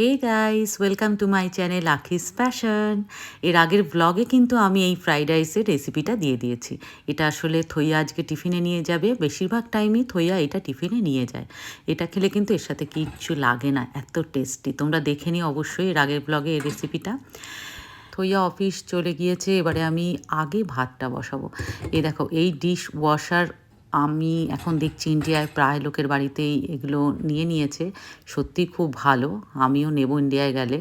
Hey guys welcome to my channel Akhi's fashion এর আগের ব্লগে কিন্তু আমি এই ফ্রাইড রাইসের রেসিপিটা দিয়ে দিয়েছি। এটা আসলে থইয়া আজকে টিফিনে নিয়ে যাবে। বেশিরভাগ টাইমই থইয়া এটা টিফিনে নিয়ে যায়। এটা খেলে কিন্তু এর সাথে কিচ্ছু লাগে না, এত টেস্টি তোমরা দেখে নিও অবশ্যই এর আগের ব্লগে এই রেসিপিটা থইয়া অফিস চলে গিয়েছে, এবারে আমি আগে ভাতটা বসাবো। এই দেখো, এই ডিশ ওয়াশার আমি এখন দেখছি ইন্ডিয়ায় প্রায় লোকের বাড়িতেই এগুলো নিয়ে নিয়েছে। সত্যি খুব ভালো, আমিও নেব ইন্ডিয়ায় গেলে।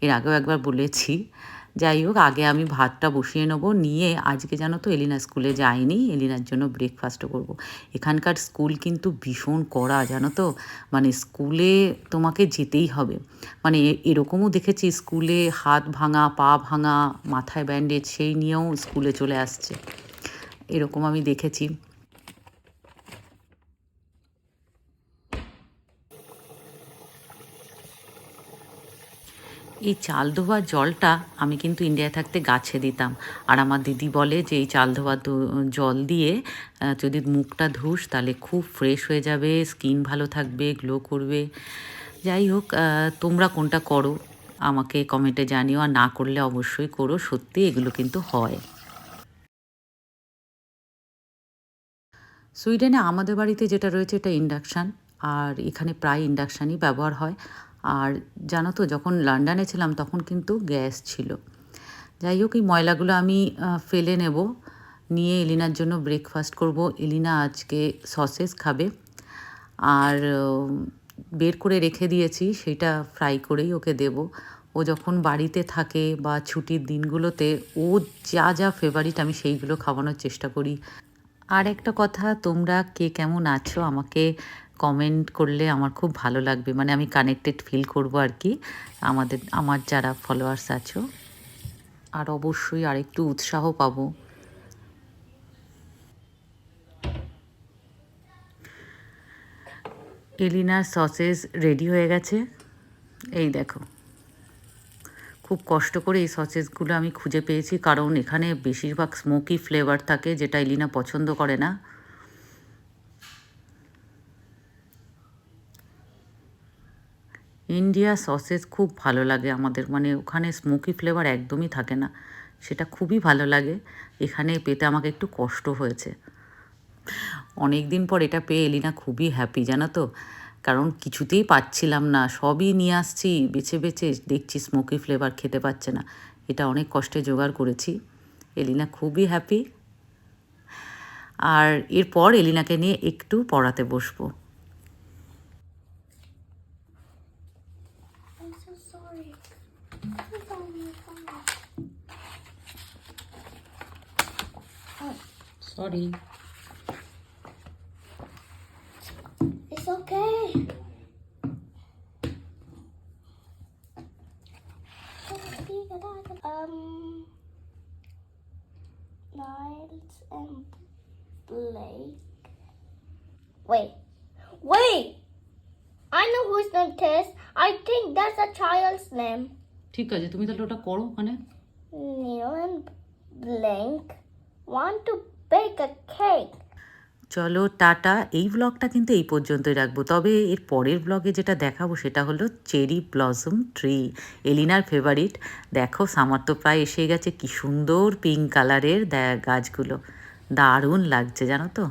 এর আগেও একবার বলেছি। যাই হোক, আগে আমি ভাতটা বসিয়ে নেব, নিয়ে আজকে জানো তো এলিনা স্কুলে যায়নি, এলিনার জন্য ব্রেকফাস্টও করব। এখানকার স্কুল কিন্তু ভীষণ কড়া, জানো তো? মানে স্কুলে তোমাকে যেতেই হবে। মানে এরকমও দেখেছি স্কুলে হাত ভাঙা, পা ভাঙা, মাথায় ব্যান্ডেজ সেই নিয়েও স্কুলে চলে আসছে। এরকম আমি দেখেছি। এই চাল ধোয়ার জলটা আমি কিন্তু ইন্ডিয়ায় থাকতে গাছে দিতাম। আর আমার দিদি বলে যে, এই চাল ধোয়ার জল দিয়ে যদি মুখটা ধুস, তাহলে খুব ফ্রেশ হয়ে যাবে স্কিন ভালো থাকবে গ্লো করবে। যাই হোক তোমরা কোনটা করো, আমাকে কমেন্টে জানিও, আর না করলে অবশ্যই করো, সত্যি এগুলো কিন্তু হয়। সুইডেনে আমাদের বাড়িতে যেটা রয়েছে, এটা ইন্ডাকশান আর এখানে প্রায় ইন্ডাকশানই ব্যবহার হয়। আর জানো তো, যখন লন্ডনে ছিলাম তখন কিন্তু গ্যাস ছিল। যাই হোক, এই ময়লাগুলো আমি ফেলে নেব। নিয়ে এলিনার জন্য ব্রেকফাস্ট করব। এলিনা আজকে সসেস খাবে। আর বের করে রেখে দিয়েছি, সেটা ফ্রাই করেই ওকে দেব। ও যখন বাড়িতে থাকে বা ছুটির দিনগুলোতে, ও যা যা ফেভারিট আমি সেইগুলো খাওয়ানোর চেষ্টা করি। আর একটা কথা, তোমরা কে কেমন আছো? আমাকে কমেন্ট করলে আমার খুব ভালো লাগবে। মানে আমি কানেক্টেড ফিল করব আর কি। আমাদের, আমার যারা ফলোয়ার্স আছো, আর অবশ্যই আরেকটু উৎসাহ পাবো। এলিনার সসেস রেডি হয়ে গেছে। এই দেখো। খুব কষ্ট করে এই সসেসগুলো আমি খুঁজে পেয়েছি, কারণ এখানে বেশিরভাগ স্মোকি ফ্লেভার থাকে, যেটা এলিনা পছন্দ করে না। ইন্ডিয়া সসেস খুব ভালো লাগে আমাদের মানে ওখানে স্মোকি ফ্লেভার একদমই থাকে না। সেটা খুবই ভালো লাগে। এখানে পেতে আমাকে একটু কষ্ট হয়েছে। অনেক দিন পর এটা পেয়ে এলিনা খুবই হ্যাপি জানো তো? কারণ কিছুতেই পাচ্ছিলাম না। সবই নিয়ে আসছি, বেছে বেছে দেখছি স্মোকি ফ্লেভার খেতে পাচ্ছে না। এটা অনেক কষ্টে জোগাড় করেছি। এলিনা খুবই হ্যাপি আর এরপর এলিনাকে নিয়ে একটু পড়াতে বসবো। Sorry. It's okay. Um, Niles and Blake. Wait, wait! I know whose name it is. I think that's a child's name. ঠিক আছে তুমি তাহলে ওটা করো ওখানে Neil and Blake want to bake a cake. চলো, টাটা। এই ব্লগটা কিন্তু এই পর্যন্তই রাখব। তবে এর পরের ব্লগে যেটা দেখাবো সেটা হলো চেরি ব্লসম ট্রি এলিনার ফেভারিট দেখো সামার তো প্রায় এসে গেছে। কি সুন্দর পিঙ্ক কালারের গাছগুলো। দারুণ লাগছে, জানো তো?